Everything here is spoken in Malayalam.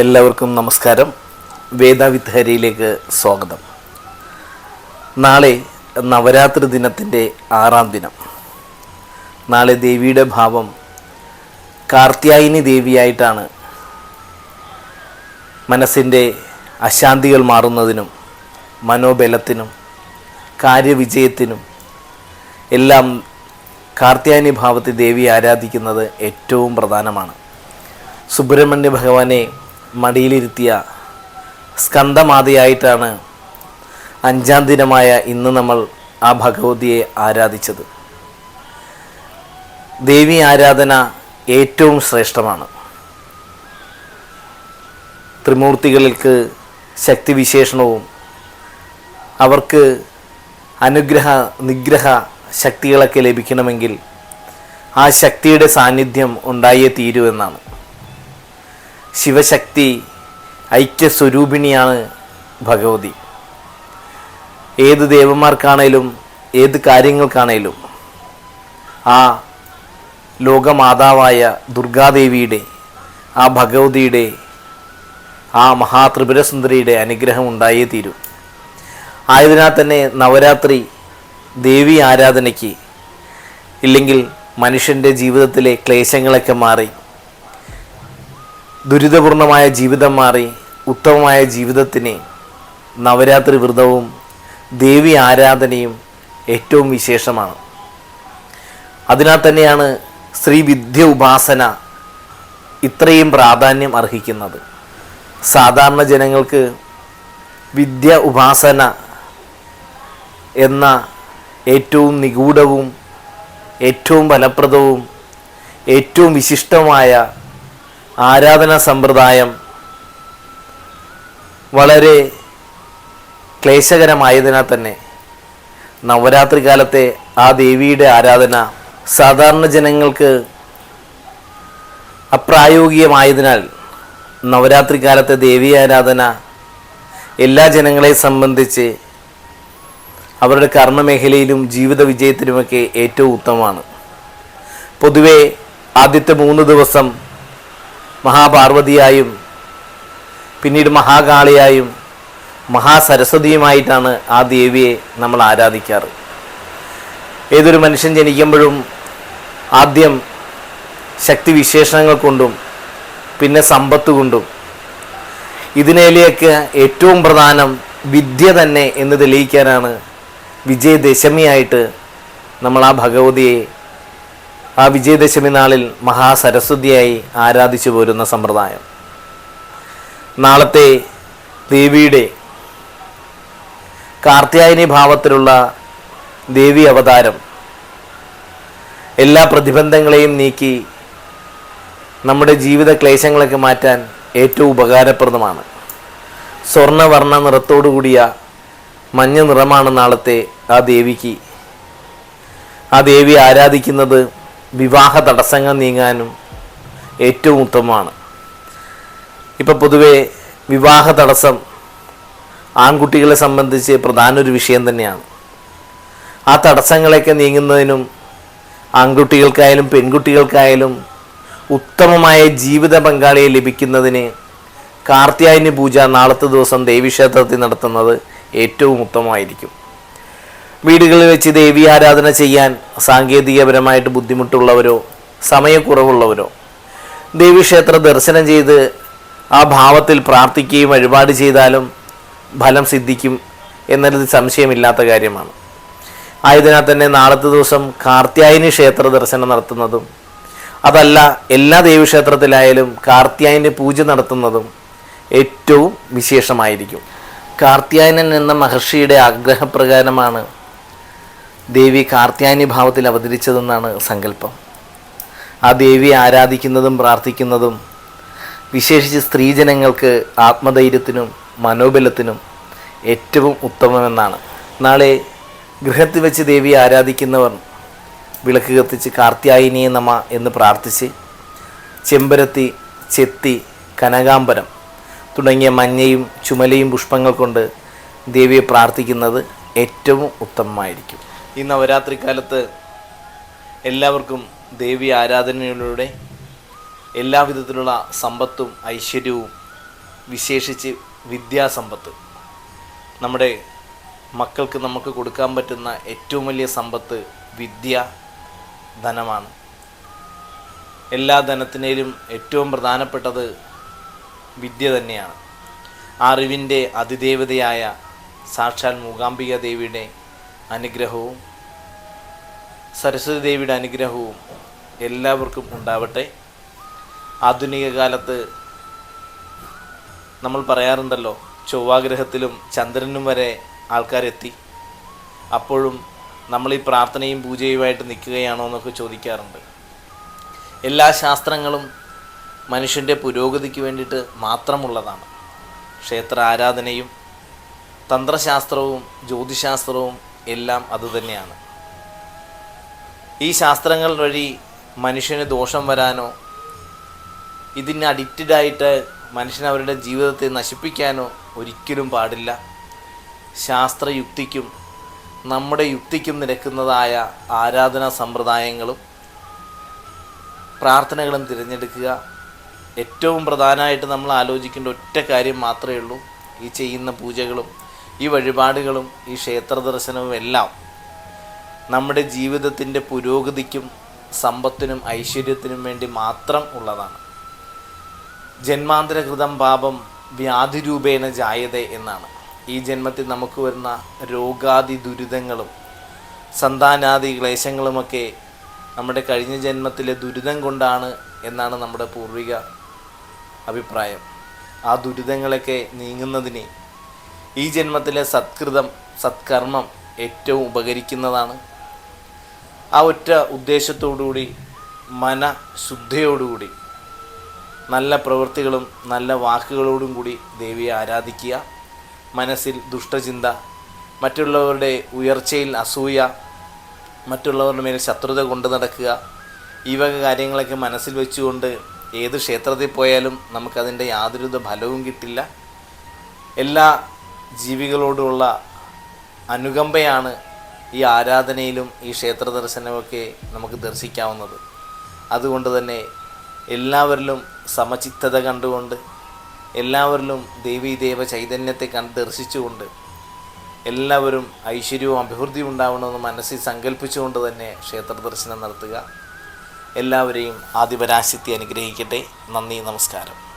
എല്ലാവർക്കും നമസ്കാരം. വേദവിദ്ഹരിയിലേക്ക് സ്വാഗതം. നാളെ നവരാത്രി ദിനത്തിന്റെ ആറാം ദിനം. നാളെ ദേവിയുടെ ഭാവം കാർത്യായനി ദേവിയായിട്ടാണ് മനസ്സിന്റെ അശാന്തികൾ മാറുന്നതിനും മനോബലത്തിനും കാര്യവിജയത്തിനും എല്ലാം കാർത്യായനി ഭാവത്തെ ദേവി ആരാധിക്കുന്നത് ഏറ്റവും പ്രധാനമാണ്. സുബ്രഹ്മണ്യ ഭഗവാനെ മടിയിലിരുത്തിയ സ്കന്ധമാതയായിട്ടാണ് അഞ്ചാം ദിനമായ ഇന്ന് നമ്മൾ ആ ഭഗവതിയെ ആരാധിച്ചത്. ദേവി ആരാധന ഏറ്റവും ശ്രേഷ്ഠമാണ്. ത്രിമൂർത്തികൾക്ക് ശക്തിവിശേഷണവും അവർക്ക് അനുഗ്രഹ നിഗ്രഹ ശക്തികളൊക്കെ ലഭിക്കണമെങ്കിൽ ആ ശക്തിയുടെ സാന്നിധ്യം ഉണ്ടായേ എന്നാണ്. ശിവശക്തി ഐക്യസ്വരൂപിണിയാണ് ഭഗവതി. ഏത് ദേവന്മാർക്കാണേലും ഏത് കാര്യങ്ങൾക്കാണേലും ആ ലോകമാതാവായ ദുർഗാദേവിയുടെ ആ ഭഗവതിയുടെ ആ മഹാത്രിപുരസുന്ദരിയുടെ അനുഗ്രഹം ഉണ്ടായേ തീരൂ. ആയതിനാൽ തന്നെ നവരാത്രി ദേവി ആരാധനയ്ക്ക് ഇല്ലെങ്കിൽ മനുഷ്യന്റെ ജീവിതത്തിലെ ക്ലേശങ്ങളൊക്കെ മാറി ദുരിതപൂർണമായ ജീവിതം മാറി ഉത്തമമായ ജീവിതത്തിന് നവരാത്രി വ്രതവും ദേവി ആരാധനയും ഏറ്റവും വിശേഷമാണ്. അതിനാൽ തന്നെയാണ് ശ്രീ വിദ്യ ഉപാസന ഇത്രയും പ്രാധാന്യം അർഹിക്കുന്നത്. സാധാരണ ജനങ്ങൾക്ക് വിദ്യ ഉപാസന എന്ന ഏറ്റവും നിഗൂഢവും ഏറ്റവും ഫലപ്രദവും ഏറ്റവും വിശിഷ്ടമായ ആരാധനാ സമ്പ്രദായം വളരെ ക്ലേശകരമായതിനാൽ തന്നെ നവരാത്രി കാലത്തെ ആ ദേവിയുടെ ആരാധന സാധാരണ ജനങ്ങൾക്ക് അപ്രായോഗികമായതിനാൽ നവരാത്രി കാലത്തെ ദേവി ആരാധന എല്ലാ ജനങ്ങളെ സംബന്ധിച്ച് അവരുടെ കർമ്മമേഖലയിലും ജീവിത വിജയത്തിലുമൊക്കെ ഏറ്റവും ഉത്തമമാണ്. പൊതുവേ ആദ്യത്തെ മൂന്ന് ദിവസം മഹാപാർവതിയായും പിന്നീട് മഹാകാളിയായും മഹാസരസ്വതിയുമായിട്ടാണ് ആ ദേവിയെ നമ്മൾ ആരാധിക്കാറ്. ഏതൊരു മനുഷ്യൻ ജനിക്കുമ്പോഴും ആദ്യം ശക്തി ശക്തിവിശേഷണങ്ങൾ കൊണ്ടും പിന്നെ സമ്പത്ത് കൊണ്ടും ഇതിനേലേക്ക് ഏറ്റവും പ്രധാനം വിദ്യ തന്നെ എന്ന് തെളിയിക്കാനാണ് വിജയദശമിയായിട്ട് നമ്മൾ ആ ഭഗവതിയെ ആ വിജയദശമി നാളിൽ മഹാസരസ്വതിയായി ആരാധിച്ചു പോരുന്ന സമ്പ്രദായം. നാളത്തെ ദേവിയുടെ കാർത്യായനി ഭാവത്തിലുള്ള ദേവി അവതാരം എല്ലാ പ്രതിബന്ധങ്ങളെയും നീക്കി നമ്മുടെ ജീവിത ക്ലേശങ്ങളൊക്കെ മാറ്റാൻ ഏറ്റവും ഉപകാരപ്രദമാണ്. സ്വർണവർണ നിറത്തോടു കൂടിയ മഞ്ഞ നിറമാണ് നാളത്തെ ആ ദേവിക്ക്. ആ ദേവി ആരാധിക്കുന്നത് വിവാഹ തടസ്സങ്ങൾ നീങ്ങാനും ഏറ്റവും ഉത്തമമാണ്. ഇപ്പം പൊതുവെ വിവാഹ തടസ്സം ആൺകുട്ടികളെ സംബന്ധിച്ച് പ്രധാന ഒരു വിഷയം തന്നെയാണ്. ആ തടസ്സങ്ങളൊക്കെ നീങ്ങുന്നതിനും ആൺകുട്ടികൾക്കായാലും പെൺകുട്ടികൾക്കായാലും ഉത്തമമായ ജീവിത പങ്കാളിയെ ലഭിക്കുന്നതിന് കാർത്തിയായനി പൂജ നാളത്തെ ദിവസം ദേവീക്ഷേത്രത്തിൽ നടത്തുന്നത് ഏറ്റവും ഉത്തമമായിരിക്കും. വീടുകളിൽ വെച്ച് ദേവി ആരാധന ചെയ്യാൻ സാങ്കേതികപരമായിട്ട് ബുദ്ധിമുട്ടുള്ളവരോ സമയക്കുറവുള്ളവരോ ദേവീക്ഷേത്ര ദർശനം ചെയ്ത് ആ ഭാവത്തിൽ പ്രാർത്ഥിക്കുകയും വഴിപാട് ചെയ്താലും ഫലം സിദ്ധിക്കും എന്നതിൽ സംശയമില്ലാത്ത കാര്യമാണ്. ആയതിനാൽ തന്നെ നാളത്തെ ദിവസം കാർത്യായനി ക്ഷേത്ര ദർശനം നടത്തുന്നതും അതല്ല എല്ലാ ദേവീക്ഷേത്രത്തിലായാലും കാർത്യായനി പൂജ നടത്തുന്നതും ഏറ്റവും വിശേഷമായിരിക്കും. കാർത്യായനൻ എന്ന മഹർഷിയുടെ ആഗ്രഹപ്രകാരമാണ് ദേവി കാർത്യാനി ഭാവത്തിൽ അവതരിച്ചതെന്നാണ് സങ്കല്പം. ആ ദേവി ആരാധിക്കുന്നതും പ്രാർത്ഥിക്കുന്നതും വിശേഷിച്ച് സ്ത്രീജനങ്ങൾക്ക് ആത്മധൈര്യത്തിനും മനോബലത്തിനും ഏറ്റവും ഉത്തമമെന്നാണ്. നാളെ ഗൃഹത്തിൽ വെച്ച് ദേവിയെ ആരാധിക്കുന്നവർ വിളക്ക് കത്തിച്ച് കാർത്യായനിയെ നമ എന്ന് പ്രാർത്ഥിച്ച് ചെമ്പരത്തി ചെത്തി കനകാംബരം തുടങ്ങിയ മഞ്ഞയും ചുമലയും പുഷ്പങ്ങൾ കൊണ്ട് ദേവിയെ പ്രാർത്ഥിക്കുന്നത് ഏറ്റവും ഉത്തമമായിരിക്കും. ഈ നവരാത്രി കാലത്ത് എല്ലാവർക്കും ദേവി ആരാധനയിലൂടെ എല്ലാവിധത്തിലുള്ള സമ്പത്തും ഐശ്വര്യവും വിശേഷിച്ച് വിദ്യാസമ്പത്ത്. നമ്മുടെ മക്കൾക്ക് നമുക്ക് കൊടുക്കാൻ പറ്റുന്ന ഏറ്റവും വലിയ സമ്പത്ത് വിദ്യ ധനമാണ്. എല്ലാ ധനത്തിനേലും ഏറ്റവും പ്രധാനപ്പെട്ടത് വിദ്യ തന്നെയാണ്. അറിവിന്റെ അതിദേവതയായ സാക്ഷാൽ മൂകാംബിക ദേവിയുടെ അനുഗ്രഹവും സരസ്വതി ദേവിയുടെ അനുഗ്രഹവും എല്ലാവർക്കും ഉണ്ടാവട്ടെ. ആധുനിക കാലത്ത് നമ്മൾ പറയാറുണ്ടല്ലോ ചൊവ്വാഗ്രഹത്തിലും ചന്ദ്രനും വരെ ആൾക്കാരെത്തി. അപ്പോഴും നമ്മൾ ഈ പ്രാർത്ഥനയും പൂജയുമായിട്ട് നിൽക്കുകയാണോ എന്നൊക്കെ ചോദിക്കാറുണ്ട്. എല്ലാ ശാസ്ത്രങ്ങളും മനുഷ്യന്റെ പുരോഗതിക്ക് വേണ്ടിയിട്ട് മാത്രമുള്ളതാണ്. ക്ഷേത്ര ആരാധനയും തന്ത്രശാസ്ത്രവും ജ്യോതിശാസ്ത്രവും എല്ലാം അതുതന്നെയാണ് ഈ ശാസ്ത്രങ്ങൾ വഴി മനുഷ്യന് ദോഷം വരാനോ ഇതിന് അഡിക്റ്റഡ് ആയിട്ട് മനുഷ്യൻ അവരുടെ ജീവിതത്തെ നശിപ്പിക്കാനോ ഒരിക്കലും പാടില്ല. ശാസ്ത്രയുക്തിക്കും നമ്മുടെ യുക്തിക്കും നിരക്കുന്നതായ ആരാധനാ സമ്പ്രദായങ്ങളും പ്രാർത്ഥനകളും തിരഞ്ഞെടുക്കുക. ഏറ്റവും പ്രധാനമായിട്ട് നമ്മൾ ആലോചിക്കേണ്ട ഒറ്റ കാര്യം മാത്രമേ ഉള്ളൂ ഈ ചെയ്യുന്ന പൂജകളും ഈ വഴിപാടുകളും ഈ ക്ഷേത്ര ദർശനവും എല്ലാം നമ്മുടെ ജീവിതത്തിന്റെ പുരോഗതിക്കും സമ്പത്തിനും ഐശ്വര്യത്തിനും വേണ്ടി മാത്രം ഉള്ളതാണ്. ജന്മാന്തരകൃതം പാപം വ്യാധിരൂപേണ ജായത എന്നാണ്. ഈ ജന്മത്തിൽ നമുക്ക് വരുന്ന രോഗാദി ദുരിതങ്ങളും സന്താനാദി ക്ലേശങ്ങളുമൊക്കെ നമ്മുടെ കഴിഞ്ഞ ജന്മത്തിലെ ദുരിതം കൊണ്ടാണ് എന്നാണ് നമ്മുടെ പൂർവിക അഭിപ്രായം. ആ ദുരിതങ്ങളൊക്കെ നീങ്ങുന്നതിന് ഈ ജന്മത്തിലെ സത്കൃതം സത്കർമ്മം ഏറ്റവും ഉപകരിക്കുന്നതാണ്. ആ ഒറ്റ ഉദ്ദേശത്തോടുകൂടി മനഃശുദ്ധിയോടുകൂടി നല്ല പ്രവൃത്തികളും നല്ല വാക്കുകളോടും കൂടി ദേവിയെ ആരാധിക്കുക മനസ്സിൽ ദുഷ്ടചിന്ത മറ്റുള്ളവരുടെ ഉയർച്ചയിൽ അസൂയ മറ്റുള്ളവരുടെ മേൽ ശത്രുത കൊണ്ടു നടക്കുക ഈ വക കാര്യങ്ങളൊക്കെ മനസ്സിൽ വെച്ചുകൊണ്ട് ഏത് ക്ഷേത്രത്തിൽ പോയാലും നമുക്കതിന്റെ യാതൊരുവിധ ഫലവും കിട്ടില്ല. എല്ലാ ജീവികളോടുമുള്ള അനുകമ്പയാണ് ഈ ആരാധനയിലും ഈ ക്ഷേത്ര ദർശനമൊക്കെ നമുക്ക് ദർശിക്കാവുന്നത്. അതുകൊണ്ട് തന്നെ എല്ലാവരിലും സമചിത്തത കണ്ടുകൊണ്ട് എല്ലാവരിലും ദേവീദേവ ചൈതന്യത്തെ കണ്ട് ദർശിച്ചുകൊണ്ട് എല്ലാവരും ഐശ്വര്യവും അഭിവൃദ്ധിയും ഉണ്ടാവണമെന്ന് മനസ്സിൽ സങ്കല്പിച്ചുകൊണ്ട് തന്നെ ക്ഷേത്ര ദർശനം നടത്തുക. എല്ലാവരെയും ആദിപരാശക്തി അനുഗ്രഹിക്കട്ടെ. നന്ദി നമസ്കാരം.